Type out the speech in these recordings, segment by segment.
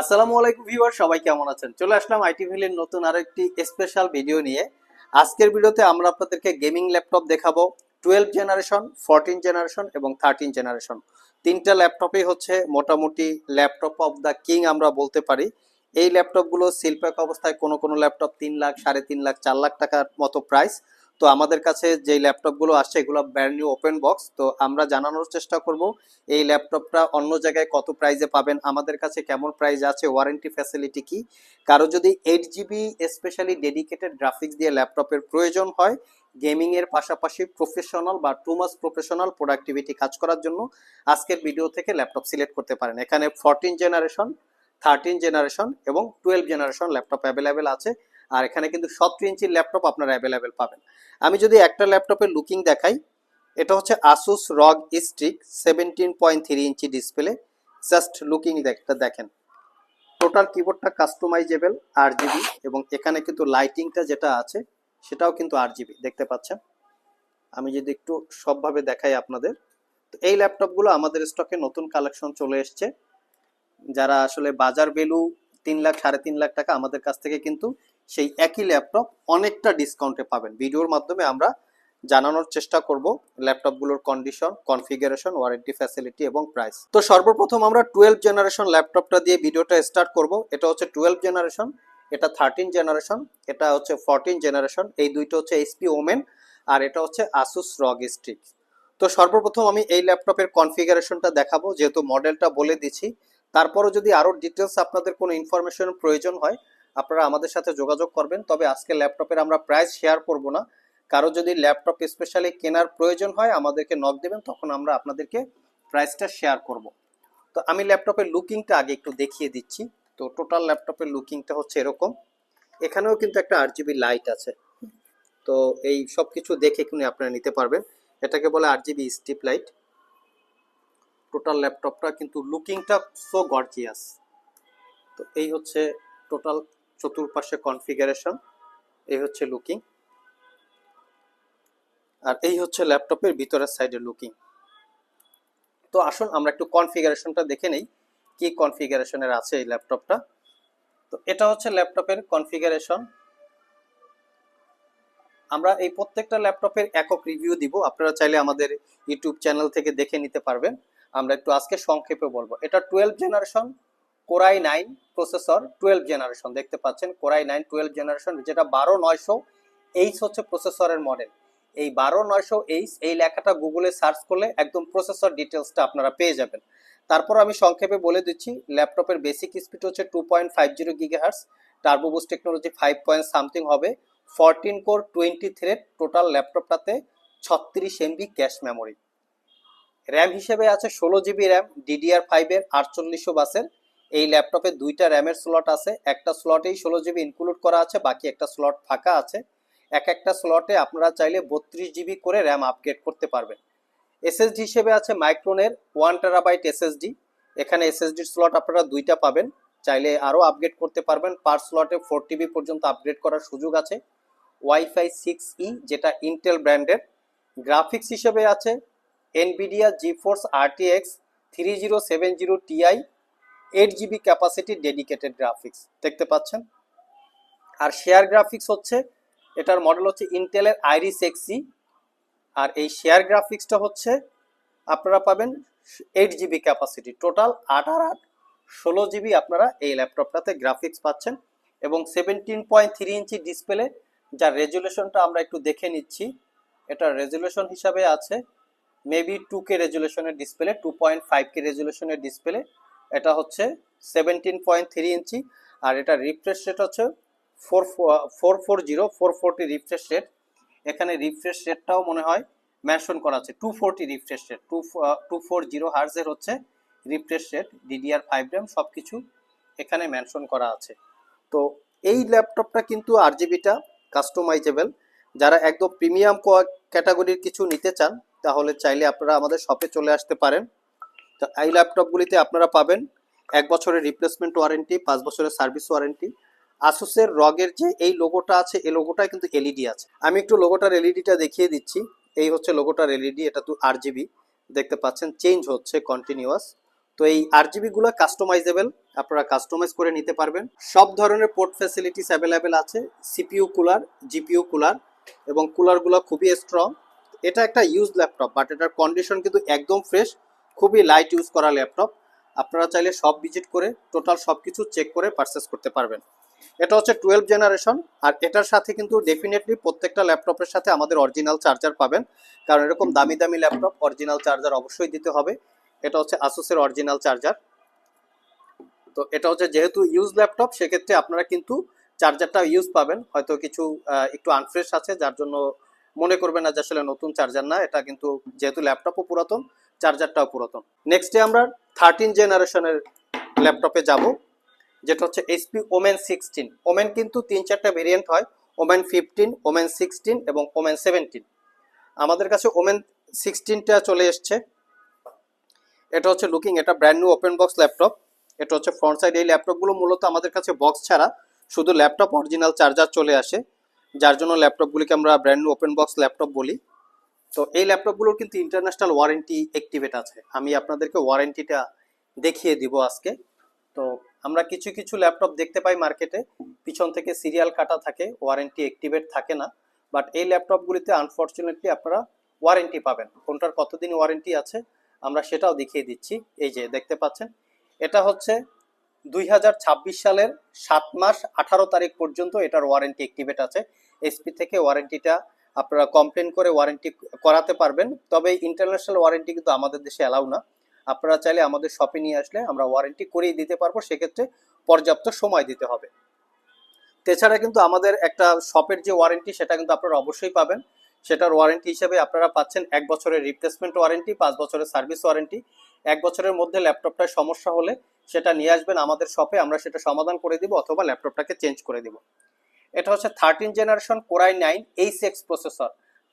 আসসালামু আলাইকুম ভিউয়ার, সবাই কেমন আছেন? চলে আসলাম আইটি ভ্যালির নতুন আরও একটি স্পেশাল ভিডিও নিয়ে। আজকের ভিডিওতে আমরা আপনাদেরকে গেমিং ল্যাপটপ দেখাবো টুয়েলভ জেনারেশন ফোরটিন জেনারেশন এবং থার্টিন জেনারেশন তিনটা ল্যাপটপই হচ্ছে মোটামুটি ল্যাপটপ অফ দ্য কিং আমরা বলতে পারি। এই ল্যাপটপগুলো শিল্পক অবস্থায় কোনো কোনো ল্যাপটপ তিন লাখ, সাড়ে তিন লাখ, চার লাখ টাকার মতো প্রাইস তো আমাদের কাছে যে ল্যাপটপগুলো আসছে, এগুলো ব্র্যান্ড নিউ ওপেন বক্স তো আমরা জানানোর চেষ্টা করব, এই ল্যাপটপটা অন্য জায়গায় কত প্রাইজে পাবেন, আমাদের কাছে কেমন প্রাইজ আছে ওয়ারেন্টি ফ্যাসিলিটি কি? কারও যদি eight GB specially dedicated graphics দিয়ে ল্যাপটপের প্রয়োজন হয় গেমিং এর পাশাপাশি প্রফেশনাল বা টু মাস প্রফেশনাল প্রোডাক্টিভিটি কাজ করার জন্য আজকের ভিডিও থেকে ল্যাপটপ সিলেক্ট করতে পারেন। এখানে ফোরটিন জেনারেশন থার্টিন জেনারেশন এবং টুয়েলভ জেনারেশন ল্যাপটপ অ্যাভেলেবেল আছে। আর এখানে কিন্তু সতেরো ইঞ্চির ল্যাপটপ আপনারা অ্যাভেলেবেল পাবেন। আমি যদি একটা ল্যাপটপের লুকিং দেখাই, এটা হচ্ছে Asus ROG Strix seventeen point three inch display just looking একটা দেখেন। টোটাল কিবোর্ডটা কাস্টমাইজেবল আর জিবি এবং এখানে কিন্তু লাইটিংটা যেটা আছে, সেটাও কিন্তু আর জিবি দেখতে পাচ্ছেন? আমি যদি একটু সবভাবে দেখাই আপনাদের। তো এই ল্যাপটপগুলো আমাদের স্টকে নতুন কালেকশন চলে এসছে। যারা আসলে বাজার ভ্যালু তিন লাখ, সাড়ে তিন লাখ টাকা আমাদের কাছ থেকে কিন্তু সেই একই ল্যাপটপ অনেকটা ডিসকাউন্টে পাবেন। ভিডিওর মাধ্যমে আমরা জানানোর চেষ্টা করব ল্যাপটপগুলোর কন্ডিশন কনফিগারেশন ওয়ারেন্টি ফ্যাসিলিটি এবং প্রাইস তো সর্বপ্রথম আমরা টুয়েলভ জেনারেশন ল্যাপটপটা দিয়ে ভিডিওটা স্টার্ট করব। এটা হচ্ছে টুয়েলভ জেনারেশন এটা থার্টিন জেনারেশন এটা হচ্ছে ফোরটিন জেনারেশন এই দুইটা হচ্ছে এইচপি ওমেন আর এটা হচ্ছে আসুস রগ স্ট্রিক তো সর্বপ্রথম আমি এই ল্যাপটপের কনফিগারেশনটা দেখাবো, যেহেতু মডেলটা বলে দিচ্ছি। তারপরও যদি আরও ডিটেলস আপনাদের কোনো ইনফরমেশন প্রয়োজন হয় আপনারা আমাদের সাথে যোগাযোগ করবেন, তবে আজকে ল্যাপটপের আমরা প্রাইস শেয়ার করব না। কারও যদি ল্যাপটপ স্পেশালি কেনার প্রয়োজন হয়, আমাদেরকে নক দেবেন, তখন আমরা আপনাদেরকে প্রাইসটা শেয়ার করব। তো আমি ল্যাপটপের লুকিংটা আগে একটু দেখিয়ে দিচ্ছি। তো টোটাল ল্যাপটপের লুকিংটা হচ্ছে এরকম। এখানেও কিন্তু একটা আট জিবি লাইট আছে। তো এই সব কিছু দেখে কিন্তু আপনারা নিতে পারবেন। এটাকে বলে আট জিবি স্টিপ লাইট টোটাল ল্যাপটপটা কিন্তু লুকিংটা সো গর্জিয়াস তো এই হচ্ছে টোটাল চতুর্পাশে কনফিগারেশন এই হচ্ছে লুকিং আর এই হচ্ছে ল্যাপটপের ভিতরের সাইডে লুকিং তো আসুন আমরা একটু কনফিগারেশনটা দেখে নেই, কি কনফিগারেশনের আছে এই ল্যাপটপটা তো এটা হচ্ছে ল্যাপটপের কনফিগারেশন আমরা এই প্রত্যেকটা ল্যাপটপের একক রিভিউ দিব, আপনারা চাইলে আমাদের ইউটিউব চ্যানেল থেকে দেখে নিতে পারবেন। আমরা একটু আজকে সংক্ষেপে বলব। এটা twelve generation core i nine processor twelve generation, দেখতে পাচ্ছেন কোরাই নাইন টুয়েলভ জেনারেশন, যেটা বারো নয়শো এইচ হচ্ছে প্রসেসরের মডেল এই বারো নয়শো এইচ, এই লেখাটা গুগলে সার্চ করলে একদম প্রসেসর ডিটেলসটা আপনারা পেয়ে যাবেন। তারপর আমি সংক্ষেপে বলে দিচ্ছি, ল্যাপটপের বেসিক স্পিড হচ্ছে two point five zero gigahertz turbo boost technology five point something হবে fourteen core twenty thread total ল্যাপটপটাতে ছত্রিশ এমবি ক্যাশ মেমোরি র্যাম হিসেবে আছে ষোলো জিবি র্যাম ডিডিআর ফাইভের আটচল্লিশশো বাসের এই ল্যাপটপে দুইটা র্যামের স্লট আছে, একটা স্লটেই ষোলো জিবি ইনক্লুড করা আছে, বাকি একটা স্লট ফাঁকা আছে। এক একটা স্লটে আপনারা চাইলে বত্রিশ জিবি করে র্যাম আপগ্রেড করতে পারবেন। এসএসডি হিসেবে আছে মাইক্রোনের ওয়ান টেরাবাইট এসএসডি এখানে এসএসডির স্লট আপনারা দুইটা পাবেন। চাইলে আরও আপগ্রেড করতে পারবেন। পার স্লটে ফোর টিবি পর্যন্ত আপগ্রেড করার সুযোগ আছে। ওয়াইফাই সিক্স ই যেটা ইন্টেল ব্র্যান্ডের গ্রাফিক্স হিসেবে আছে Nvidia GeForce RTX three zero seven zero Ti eight GB capacity dedicated graphics দেখতে পাচ্ছেন? আর শেয়ার গ্রাফিক্স হচ্ছে, এটার মডেল হচ্ছে ইন্টেলের আইরিস এক্সি আর এই শেয়ার গ্রাফিক্সটা হচ্ছে, আপনারা পাবেন এইট জিবি ক্যাপাসিটি টোটাল আট আর আট ষোলো জিবি আপনারা এই ল্যাপটপটাতে গ্রাফিক্স পাচ্ছেন, এবং seventeen point three inch display যার রেজুলেশনটা আমরা একটু দেখে নিচ্ছি, এটা রেজুলেশন হিসাবে আছে maybe two K রেজুলেশনের display two point five K রেজুলেশনের display এটা হচ্ছে সেভেন্টিন পয়েন্ট থ্রি ইঞ্চি, আর এটা রিফ্রেশ রেট হচ্ছে four four four zero four forty refresh rate এখানে রিফ্রেশ রেটটাও মনে হয় মেনশন করা আছে two forty refresh rate two two four zero হার্জের হচ্ছে refresh rate DDR five RAM সব কিছু এখানে মেনশন করা আছে। তো এই ল্যাপটপটা কিন্তু আর জিবিটা কাস্টমাইজেবল যারা একদম প্রিমিয়াম ক্যাটাগরির কিছু নিতে চান, তাহলে চাইলে আপনারা আমাদের শপে চলে আসতে পারেন। এই ল্যাপটপগুলিতে আপনারা পাবেন এক বছরের রিপ্লেসমেন্ট ওয়ারেন্টি পাঁচ বছরের সার্ভিস ওয়ারেন্টি আসুসের রগের যে এই লোগোটা আছে, এই লোগোটা কিন্তু এলইডি আছে। আমি একটু লোগোটার এলইডিটা দেখিয়ে দিচ্ছি। এই হচ্ছে লোগোটার এলইডি এটা তো আর জিবি দেখতে পাচ্ছেন চেঞ্জ হচ্ছে কন্টিনিউয়াস তো এই আরগুলো কাস্টমাইজেবল আপনারা কাস্টমাইজ করে নিতে পারবেন। সব ধরনের পোর্ট ফ্যাসিলিটিস অ্যাভেলেবেল আছে সিপিইউ কুলার জিপিইউ কুলার এবং কুলারগুলো খুবই স্ট্রং এটা একটা ইউজ ল্যাপটপ বাট এটার কন্ডিশন কিন্তু একদম ফ্রেশ খুবই লাইট ইউজ করা ল্যাপটপ আপনারা চাইলে সব ভিজিট করে টোটাল সব কিছু চেক করে পারচেস করতে পারবেন। এটা হচ্ছে টুয়েলভ জেনারেশন আর এটার সাথে কিন্তু ডেফিনেটলি প্রত্যেকটা ল্যাপটপের সাথে আমাদের অরিজিনাল চার্জার পাবেন। কারণ এরকম দামি দামি ল্যাপটপ অরিজিনাল চার্জার অবশ্যই দিতে হবে। এটা হচ্ছে আসুসের অরিজিনাল চার্জার তো এটা হচ্ছে যেহেতু ইউজ ল্যাপটপ সেক্ষেত্রে আপনারা কিন্তু চার্জারটা ইউজ পাবেন। হয়তো কিছু একটু আনফ্রেশ আছে, যার জন্য মনে করবেন না যে আসলে নতুন চার্জার না। এটা কিন্তু যেহেতু ল্যাপটপও পুরাতন চার্জারটাও পুরাতন। নেক্সটে আমরা থার্টিন জেনারেশনের ল্যাপটপে যাব, যেটা হচ্ছে এইচপি ওমেন সিক্সটিন ওমেন কিন্তু তিন চারটা ভেরিয়েন্ট হয় ওমেন ফিফটিন ওমেন সিক্সটিন এবং ওমেন সেভেন্টিন আমাদের কাছে ওমেন সিক্সটিনটা চলে এসছে। এটা হচ্ছে লুকিং এটা brand new open box laptop এটা হচ্ছে ফ্রন্ট সাইড এই ল্যাপটপগুলো মূলত আমাদের কাছে বক্স ছাড়া শুধু ল্যাপটপ অরিজিনাল চার্জার চলে আসে। যার জন্য ল্যাপটপগুলিকে আমরা brand new open box laptop বলি। তো এই ল্যাপটপগুলোর কিন্তু ইন্টারন্যাশনাল ওয়ারেন্টি অ্যাক্টিভেট আছে। আমি আপনাদেরকে ওয়ারেন্টিটা দেখিয়ে দিব আজকে। তো, আমরা কিছু কিছু ল্যাপটপ দেখতে পাই মার্কেটে পিছন থেকে সিরিয়াল কাটা থাকে ওয়ারেন্টি অ্যাক্টিভেট থাকে না। বাট এই ল্যাপটপগুলিতে আনফর্চুনেটলি আপনারা ওয়ারেন্টি পাবেন। কোনটার কতদিন ওয়ারেন্টি আছে, আমরা সেটাও দেখিয়ে দিচ্ছি। এই যে, দেখতে পাচ্ছেন? এটা হচ্ছে দুই হাজার ছাব্বিশ সালের সাত মাস আঠারো তারিখ পর্যন্ত এটার ওয়ারেন্টি অ্যাক্টিভেট আছে। এসপি থেকে ওয়ারেন্টিটা আপনারা কমপ্লেন করে ওয়ারেন্টি করাতে পারবেন, তবে ইন্টারন্যাশনাল ওয়ারেন্টি কিন্তু আমাদের দেশে অ্যালাউ না। আপনারা চাইলে আমাদের শপে নিয়ে আসলে আমরা ওয়ারেন্টি করিয়ে দিতে পারব, সেক্ষেত্রে পর্যাপ্ত সময় দিতে হবে। এছাড়া কিন্তু আমাদের একটা শপের যে ওয়ারেন্টি সেটা কিন্তু আপনারা অবশ্যই পাবেন। সেটার ওয়ারেন্টি হিসেবে আপনারা পাচ্ছেন এক বছরের রিপ্লেসমেন্ট ওয়ারেন্টি পাঁচ বছরের সার্ভিস ওয়ারেন্টি এক বছরের মধ্যে ল্যাপটপটায় সমস্যা হলে সেটা নিয়ে আসবেন আমাদের শপে আমরা সেটা সমাধান করে দিব অথবা ল্যাপটপটাকে চেঞ্জ করে দিব। এটা হচ্ছে thirteen generation core i nine H X processor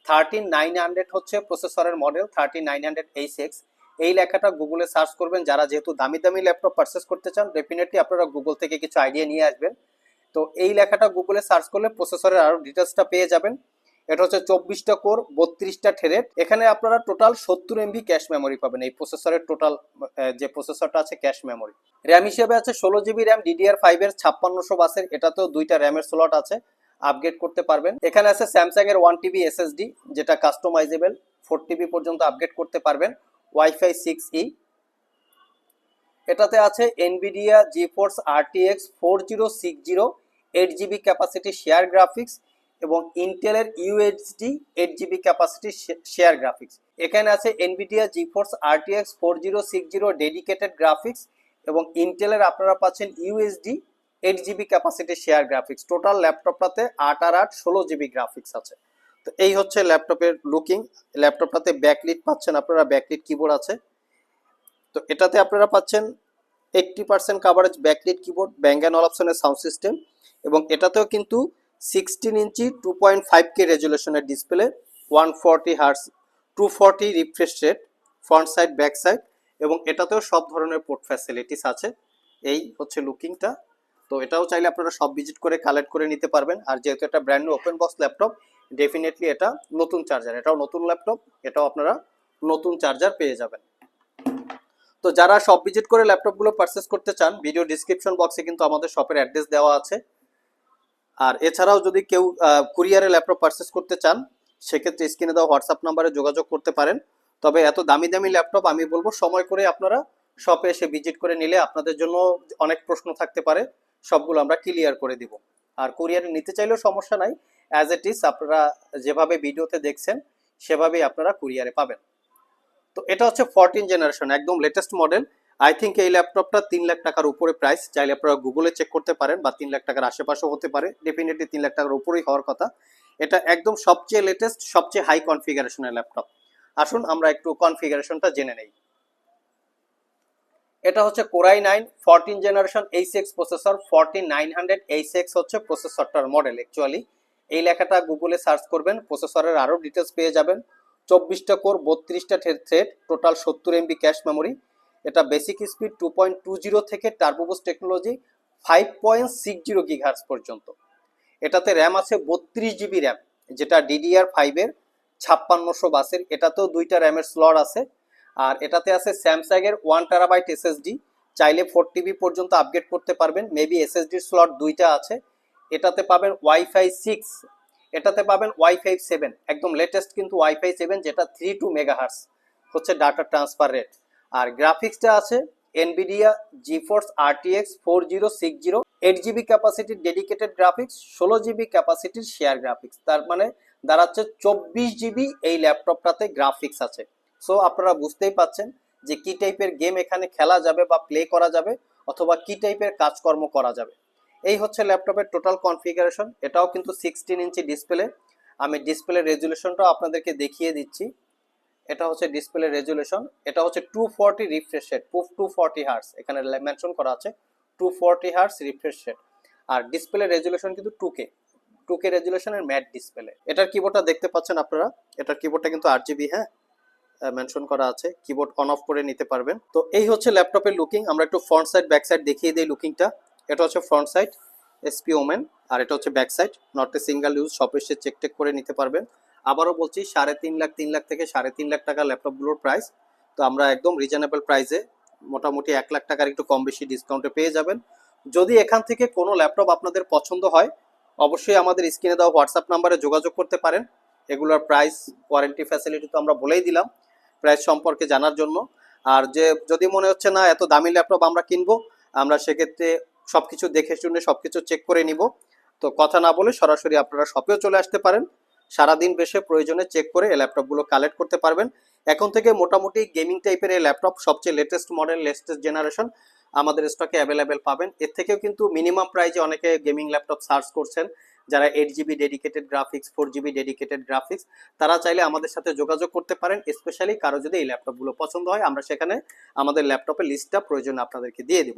thirteen nine hundred হচ্ছে প্রসেসরের model thirteen nine hundred H X এই লেখাটা গুগলে সার্চ করবেন। যারা যেহেতু দামি দামি ল্যাপটপ পারচেস করতে চান ডেফিনেটলি আপনারা গুগল থেকে কিছু আইডিয়া নিয়ে আসবেন। তো এই লেখাটা গুগলে সার্চ করলে প্রসেসরের আরও ডিটেলসটা পেয়ে যাবেন। এটা হচ্ছে চব্বিশটা কোর, বত্রিশটা থেরেট এখানে আপনারা টোটাল সত্তর এমবি ক্যাশ মেমোরি পাবেন। এই প্রসেসরের টোটাল যে প্রসেসরটা আছে, ক্যাশ মেমোরি। র্যাম হিসেবে আছে ষোলো জিবি র্যাম, ডিডিআর ফাইভ এর ছাপ্পান্নশো বাসের, এটাতেও দুইটা র্যামের স্লট আছে, আপগ্রেড করতে পারবেন। এখানে আছে স্যামসাং এর ওয়ান টিবি এসএসডি, যেটা কাস্টমাইজেবল, ফোর টিবি পর্যন্ত আপগ্রেড করতে পারবেন, ওয়াইফাই সিক্স ই। এটাতে আছে Nvidia, GeForce, RTX, four zero, six zero, eight GB capacity, share graphics এবং ইন্টেলের UHD eight GB capacity share graphics এখানে আছে Nvidia GeForce RTX four zero six zero dedicated graphics এবং ইন্টেলের আপনারা পাচ্ছেন USD eight GB capacity share graphics total ল্যাপটপটাতে আট আর আট ষোলো জিবি গ্রাফিক্স আছে। তো এই হচ্ছে ল্যাপটপের লুকিং ল্যাপটপটাতে ব্যাকলিট পাচ্ছেন আপনারা ব্যাকলিট কিবোর্ড আছে। তো এটাতে আপনারা পাচ্ছেন eighty percent coverage backlit keyboard Bang and অপশনের সাউন্ড সিস্টেম এবং এটাতেও কিন্তু sixteen inch two point five K রেজুলেশনের display one forty hertz two forty refresh rate front side back side এবং এটাতেও সব ধরনের পোর্ট ফ্যাসিলিটিস আছে। এই হচ্ছে লুকিংটা তো এটাও চাইলে আপনারা সব ভিজিট করে কালেক্ট করে নিতে পারবেন। আর যেহেতু এটা brand new open box laptop definitely এটা নতুন চার্জার এটাও নতুন ল্যাপটপ এটাও আপনারা নতুন চার্জার পেয়ে যাবেন। তো যারা সব ভিজিট করে ল্যাপটপগুলো পারচেস করতে চান ভিডিও ডিসক্রিপশন বক্সে কিন্তু আমাদের শপের অ্যাড্রেস দেওয়া আছে। আর এছাড়াও যদি কেউ কুরিয়ারে ল্যাপটপ পারচেস করতে চান, সেক্ষেত্রে স্ক্রিনে দেওয়া হোয়াটসঅ্যাপ নাম্বারে যোগাযোগ করতে পারেন। তবে এত দামি দামি ল্যাপটপ আমি বলব, সময় করে আপনারা শপে এসে ভিজিট করে নিলে আপনাদের জন্য অনেক প্রশ্ন থাকতে পারে। সবগুলো আমরা ক্লিয়ার করে দিব। আর কুরিয়ারে নিতে চাইলেও সমস্যা নাই। অ্যাজ ইট ইজ আপনারা যেভাবে ভিডিওতে দেখছেন, সেভাবেই আপনারা কুরিয়ারে পাবেন। তো এটা হচ্ছে ফোরটিন জেনারেশন একদম লেটেস্ট মডেল আই থিঙ্ক এই ল্যাপটপটা তিন লাখ টাকার উপরে প্রাইস চাইলে আপনারা গুগলে চেক করতে পারেন বা তিন লাখ টাকার আশেপাশেও হতে পারে। ডেফিনেটলি তিন লাখ টাকার উপরেই হওয়ার কথা। এটা একদম সবচেয়ে লেটেস্ট সবচেয়ে হাই কনফিগারেশনের ল্যাপটপ আসুন আমরা একটু কনফিগারেশনটা জেনে নেই। এটা হচ্ছে core i nine fourteen generation H X processor fourteen nine hundred H X হচ্ছে প্রসেসরটার মডেল অ্যাকচুয়ালি এই লেখাটা গুগলে সার্চ করবেন প্রসেসরের আরও ডিটেলস পেয়ে যাবেন। চব্বিশটা কোর বত্রিশটা থ্রেড টোটাল সত্তর এমবি ক্যাশ মেমোরি এটা basic speed two point two zero থেকে turbo boost technology five point six zero gigahertz পর্যন্ত। এটাতে র্যাম আছে বত্রিশ জিবি র্যাম যেটা ডিডিআর ফাইভের ছাপ্পান্নশো বাসের, এটাতেও দুইটা র্যামের স্লট আছে। আর এটাতে আছে স্যামসাং এর ওয়ান টেরাবাইট এসএসডি চাইলে ফোর টিবি পর্যন্ত আপগ্রেড করতে পারবেন। মেবি এসএসডির স্লট দুইটা আছে। এটাতে পাবেন ওয়াইফাই সিক্স এটাতে পাবেন ওয়াইফাই সেভেন একদম লেটেস্ট কিন্তু ওয়াইফাই সেভেন যেটা থ্রি টু মেগাহার্স হচ্ছে ডাটা ট্রান্সফার রেট আর গ্রাফিক্সটা আছে Nvidia GeForce RTX four zero six zero eight GB ক্যাপাসিটির dedicated graphics ষোলো জিবি ক্যাপাসিটির শেয়ার গ্রাফিক্স তার মানে দাঁড়াচ্ছে চব্বিশ জিবি এই ল্যাপটপটাতে গ্রাফিক্স আছে। সো আপনারা বুঝতেই পাচ্ছেন যে কি টাইপের গেম এখানে খেলা যাবে বা প্লে করা যাবে অথবা কি টাইপের কাজকর্ম করা যাবে। এই হচ্ছে ল্যাপটপের টোটাল কনফিগারেশন এটাও কিন্তু সিক্সটিন ইঞ্চি ডিসপ্লে আমি ডিসপ্লে রেজুলেশনটাও আপনাদেরকে দেখিয়ে দিচ্ছি। এটা হচ্ছে ডিসপ্লে রেজুলেশন এটা হচ্ছে two forty refresh rate two forty hertz এখানে মেনশন করা আছে two forty hertz refresh rate আর ডিসপ্লে রেজুলেশন কিন্তু টু কে টু কে রেজুলেশনের ম্যাট ডিসপ্লে এটার কিবোর্ডটা দেখতে পাচ্ছেন আপনারা? এটার কিবোর্ডটা কিন্তু আট জিবি হ্যাঁ? মেনশন করা আছে। কিবোর্ড অন অফ করে নিতে পারবেন। তো এই হচ্ছে ল্যাপটপের লুকিং আমরা একটু ফ্রন্ট সাইড ব্যাক সাইড দেখিয়ে দিই লুকিংটা এটা হচ্ছে ফ্রন্ট সাইড এসপি ওমেন আর এটা হচ্ছে back side not a single use সব এসে চেক টেক করে নিতে পারবেন। আবারও বলছি, সাড়ে তিন লাখ তিন লাখ থেকে সাড়ে তিন লাখ টাকা ল্যাপটপগুলোর প্রাইস তো আমরা একদম রিজনেবল প্রাইসে মোটামুটি এক লাখ টাকার একটু কম বেশি ডিসকাউন্টে পেয়ে যাবেন। যদি এখান থেকে কোনো ল্যাপটপ আপনাদের পছন্দ হয়, অবশ্যই আমাদের স্ক্রিনে দেওয়া হোয়াটসঅ্যাপ নাম্বারে যোগাযোগ করতে পারেন। এগুলোর প্রাইস ওয়ারেন্টি ফ্যাসিলিটি তো আমরা বলেই দিলাম প্রাইস সম্পর্কে জানার জন্য। আর যে, যদি মনে হচ্ছে না, এত দামি ল্যাপটপ আমরা কিনবো, আমরা সেক্ষেত্রে সবকিছু দেখে শুনে সবকিছু চেক করে নিব। তো কথা না বলে সরাসরি আপনারা শপেও চলে আসতে পারেন। সারাদিন বেশে প্রয়োজনে চেক করে এই ল্যাপটপগুলো কালেক্ট করতে পারবেন। এখন থেকে মোটামুটি গেমিং টাইপের এই ল্যাপটপ সবচেয়ে লেটেস্ট মডেল লেটেস্ট জেনারেশন আমাদের স্টকে অ্যাভেলেবেল পাবেন। এর থেকেও কিন্তু মিনিমাম প্রাইজে অনেকে গেমিং ল্যাপটপ সার্চ করছেন, যারা eight GB dedicated graphics four GB dedicated graphics তারা চাইলে আমাদের সাথে যোগাযোগ করতে পারেন স্পেশালি কারও যদি এই ল্যাপটপগুলো পছন্দ হয়, আমরা সেখানে আমাদের ল্যাপটপের লিস্টটা প্রয়োজনে আপনাদেরকে দিয়ে দিব।